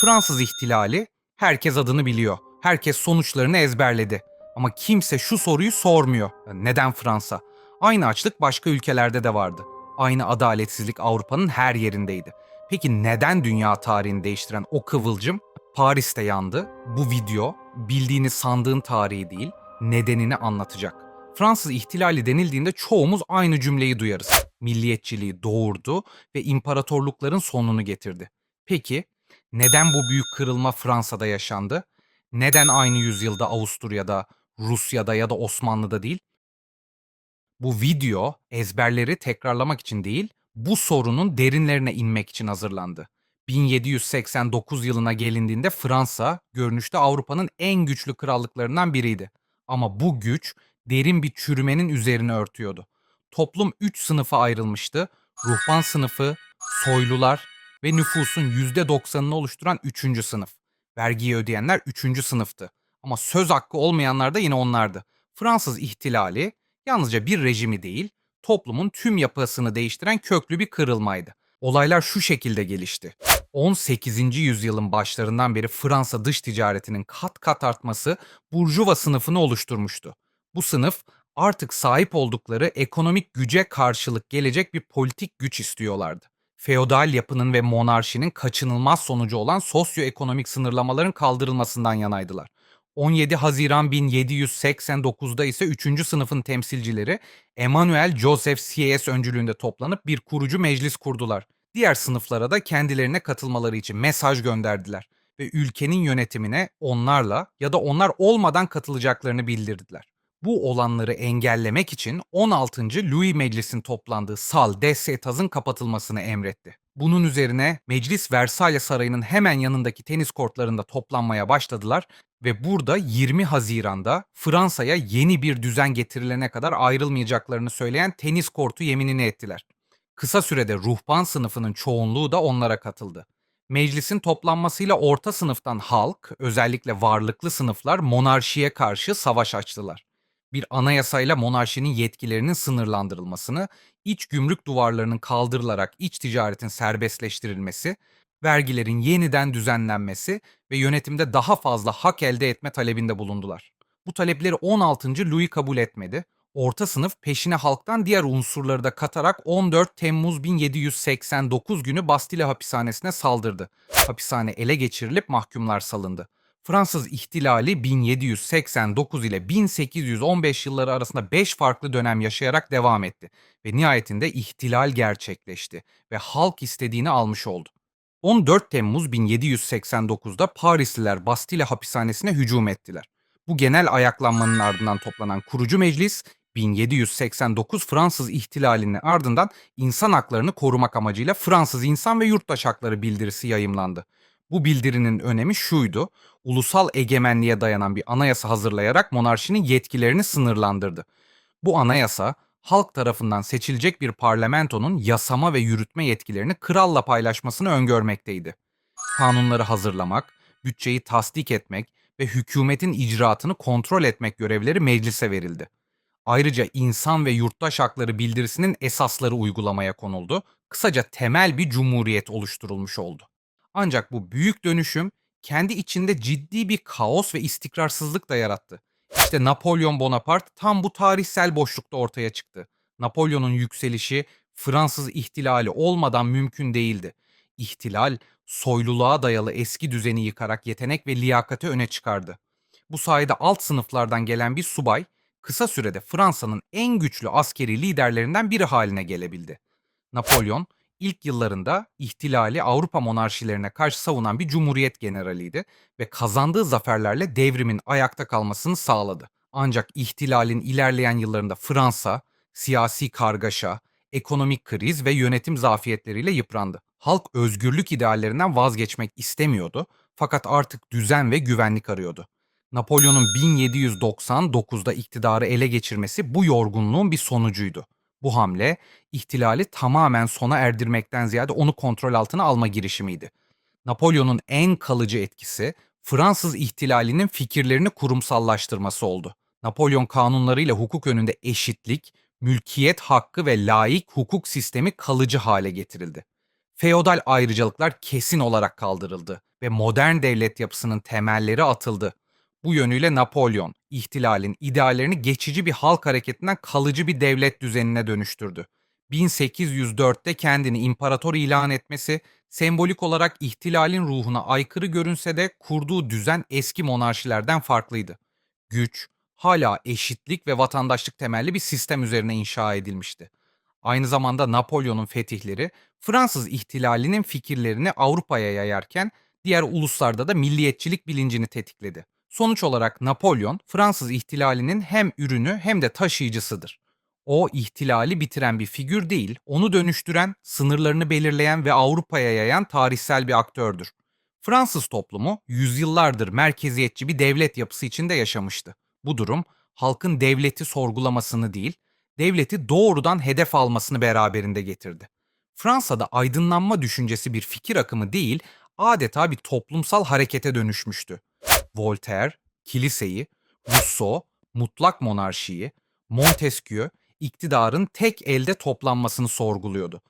Fransız ihtilali herkes adını biliyor. Herkes sonuçlarını ezberledi. Ama kimse şu soruyu sormuyor. Neden Fransa? Aynı açlık başka ülkelerde de vardı. Aynı adaletsizlik Avrupa'nın her yerindeydi. Peki neden dünya tarihini değiştiren o kıvılcım Paris'te yandı? Bu video bildiğini sandığın tarihi değil, nedenini anlatacak. Fransız ihtilali denildiğinde çoğumuz aynı cümleyi duyarız. Milliyetçiliği doğurdu ve imparatorlukların sonunu getirdi. Peki neden bu büyük kırılma Fransa'da yaşandı? Neden aynı yüzyılda Avusturya'da, Rusya'da ya da Osmanlı'da değil? Bu video ezberleri tekrarlamak için değil, bu sorunun derinlerine inmek için hazırlandı. 1789 yılına gelindiğinde Fransa görünüşte Avrupa'nın en güçlü krallıklarından biriydi. Ama bu güç derin bir çürümenin üzerine örtüyordu. Toplum üç sınıfa ayrılmıştı. Ruhban sınıfı, soylular ve nüfusun %90'ını oluşturan üçüncü sınıf. Vergiyi ödeyenler üçüncü sınıftı. Ama söz hakkı olmayanlar da yine onlardı. Fransız ihtilali yalnızca bir rejimi değil, toplumun tüm yapısını değiştiren köklü bir kırılmaydı. Olaylar şu şekilde gelişti. 18. yüzyılın başlarından beri Fransa dış ticaretinin kat kat artması Burjuva sınıfını oluşturmuştu. Bu sınıf artık sahip oldukları ekonomik güce karşılık gelecek bir politik güç istiyorlardı. Feodal yapının ve monarşinin kaçınılmaz sonucu olan sosyoekonomik sınırlamaların kaldırılmasından yanaydılar. 17 Haziran 1789'da ise 3. sınıfın temsilcileri Emmanuel Joseph Sieyes öncülüğünde toplanıp bir kurucu meclis kurdular. Diğer sınıflara da kendilerine katılmaları için mesaj gönderdiler ve ülkenin yönetimine onlarla ya da onlar olmadan katılacaklarını bildirdiler. Bu olanları engellemek için 16. Louis Meclis'in toplandığı Sal des Etas'ın kapatılmasını emretti. Bunun üzerine meclis Versailles Sarayı'nın hemen yanındaki tenis kortlarında toplanmaya başladılar ve burada 20 Haziran'da Fransa'ya yeni bir düzen getirilene kadar ayrılmayacaklarını söyleyen tenis kortu yeminini ettiler. Kısa sürede ruhban sınıfının çoğunluğu da onlara katıldı. Meclisin toplanmasıyla orta sınıftan halk, özellikle varlıklı sınıflar monarşiye karşı savaş açtılar. Bir anayasayla monarşinin yetkilerinin sınırlandırılmasını, iç gümrük duvarlarının kaldırılarak iç ticaretin serbestleştirilmesi, vergilerin yeniden düzenlenmesi ve yönetimde daha fazla hak elde etme talebinde bulundular. Bu talepleri 16. Louis kabul etmedi. Orta sınıf peşine halktan diğer unsurları da katarak 14 Temmuz 1789 günü Bastille hapishanesine saldırdı. Hapishane ele geçirilip mahkumlar salındı. Fransız ihtilali 1789 ile 1815 yılları arasında 5 farklı dönem yaşayarak devam etti ve nihayetinde ihtilal gerçekleşti ve halk istediğini almış oldu. 14 Temmuz 1789'da Parisliler Bastille hapishanesine hücum ettiler. Bu genel ayaklanmanın ardından toplanan kurucu meclis 1789 Fransız ihtilalinin ardından insan haklarını korumak amacıyla Fransız İnsan ve Yurttaş Hakları bildirisi yayımlandı. Bu bildirinin önemi şuydu, ulusal egemenliğe dayanan bir anayasa hazırlayarak monarşinin yetkilerini sınırlandırdı. Bu anayasa halk tarafından seçilecek bir parlamentonun yasama ve yürütme yetkilerini kralla paylaşmasını öngörmekteydi. Kanunları hazırlamak, bütçeyi tasdik etmek ve hükümetin icraatını kontrol etmek görevleri meclise verildi. Ayrıca insan ve yurttaş hakları bildirisinin esasları uygulamaya konuldu. Kısaca temel bir cumhuriyet oluşturulmuş oldu. Ancak bu büyük dönüşüm kendi içinde ciddi bir kaos ve istikrarsızlık da yarattı. İşte Napolyon Bonaparte tam bu tarihsel boşlukta ortaya çıktı. Napolyon'un yükselişi Fransız ihtilali olmadan mümkün değildi. İhtilal, soyluluğa dayalı eski düzeni yıkarak yetenek ve liyakati öne çıkardı. Bu sayede alt sınıflardan gelen bir subay, kısa sürede Fransa'nın en güçlü askeri liderlerinden biri haline gelebildi. Napolyon, ilk yıllarında ihtilali Avrupa monarşilerine karşı savunan bir cumhuriyet generaliydi ve kazandığı zaferlerle devrimin ayakta kalmasını sağladı. Ancak ihtilalin ilerleyen yıllarında Fransa, siyasi kargaşa, ekonomik kriz ve yönetim zafiyetleriyle yıprandı. Halk özgürlük ideallerinden vazgeçmek istemiyordu fakat artık düzen ve güvenlik arıyordu. Napolyon'un 1799'da iktidarı ele geçirmesi bu yorgunluğun bir sonucuydu. Bu hamle ihtilali tamamen sona erdirmekten ziyade onu kontrol altına alma girişimiydi. Napolyon'un en kalıcı etkisi Fransız ihtilalinin fikirlerini kurumsallaştırması oldu. Napolyon kanunlarıyla hukuk önünde eşitlik, mülkiyet hakkı ve laik hukuk sistemi kalıcı hale getirildi. Feodal ayrıcalıklar kesin olarak kaldırıldı ve modern devlet yapısının temelleri atıldı. Bu yönüyle Napolyon, ihtilalin ideallerini geçici bir halk hareketinden kalıcı bir devlet düzenine dönüştürdü. 1804'te kendini imparator ilan etmesi, sembolik olarak ihtilalin ruhuna aykırı görünse de kurduğu düzen eski monarşilerden farklıydı. Güç, hala eşitlik ve vatandaşlık temelli bir sistem üzerine inşa edilmişti. Aynı zamanda Napolyon'un fetihleri Fransız ihtilalinin fikirlerini Avrupa'ya yayarken diğer uluslarda da milliyetçilik bilincini tetikledi. Sonuç olarak Napolyon Fransız ihtilalinin hem ürünü hem de taşıyıcısıdır. O ihtilali bitiren bir figür değil, onu dönüştüren, sınırlarını belirleyen ve Avrupa'ya yayan tarihsel bir aktördür. Fransız toplumu yüzyıllardır merkeziyetçi bir devlet yapısı içinde yaşamıştı. Bu durum halkın devleti sorgulamasını değil, devleti doğrudan hedef almasını beraberinde getirdi. Fransa'da aydınlanma düşüncesi bir fikir akımı değil, adeta bir toplumsal harekete dönüşmüştü. Voltaire, kiliseyi, Rousseau, mutlak monarşiyi, Montesquieu, iktidarın tek elde toplanmasını sorguluyordu.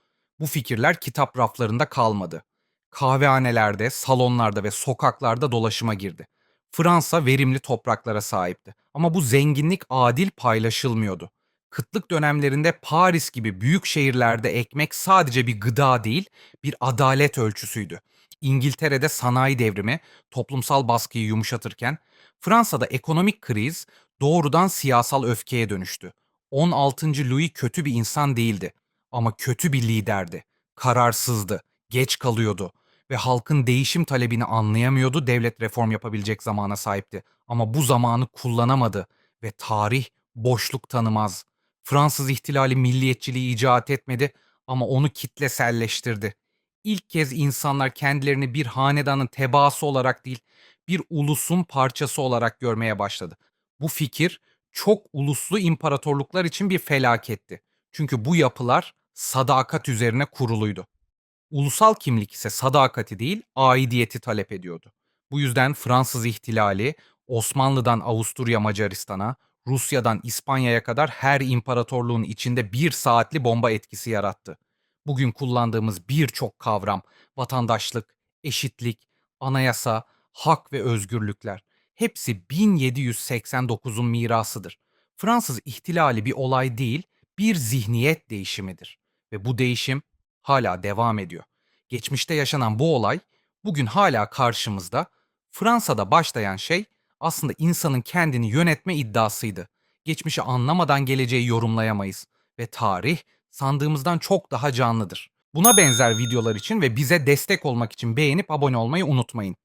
Bu fikirler kitap raflarında kalmadı. Kahvehanelerde, salonlarda ve sokaklarda dolaşıma girdi. Fransa verimli topraklara sahipti ama bu zenginlik adil paylaşılmıyordu. Kıtlık dönemlerinde Paris gibi büyük şehirlerde ekmek sadece bir gıda değil, bir adalet ölçüsüydü. İngiltere'de sanayi devrimi toplumsal baskıyı yumuşatırken Fransa'da ekonomik kriz doğrudan siyasal öfkeye dönüştü. 16. Louis kötü bir insan değildi ama kötü bir liderdi. Kararsızdı, geç kalıyordu ve halkın değişim talebini anlayamıyordu. Devlet reform yapabilecek zamana sahipti ama bu zamanı kullanamadı ve tarih boşluk tanımaz. Fransız ihtilali milliyetçiliği icat etmedi ama onu kitleselleştirdi. İlk kez insanlar kendilerini bir hanedanın tebaası olarak değil, bir ulusun parçası olarak görmeye başladı. Bu fikir çok uluslu imparatorluklar için bir felaketti. Çünkü bu yapılar sadakat üzerine kuruluydu. Ulusal kimlik ise sadakati değil, aidiyeti talep ediyordu. Bu yüzden Fransız ihtilali Osmanlı'dan Avusturya Macaristan'a, Rusya'dan İspanya'ya kadar her imparatorluğun içinde bir saatli bomba etkisi yarattı. Bugün kullandığımız birçok kavram, vatandaşlık, eşitlik, anayasa, hak ve özgürlükler hepsi 1789'un mirasıdır. Fransız ihtilali bir olay değil, bir zihniyet değişimidir. Ve bu değişim hala devam ediyor. Geçmişte yaşanan bu olay bugün hala karşımızda. Fransa'da başlayan şey aslında insanın kendini yönetme iddiasıydı. Geçmişi anlamadan geleceği yorumlayamayız ve tarih sandığımızdan çok daha canlıdır. Buna benzer videolar için ve bize destek olmak için beğenip abone olmayı unutmayın.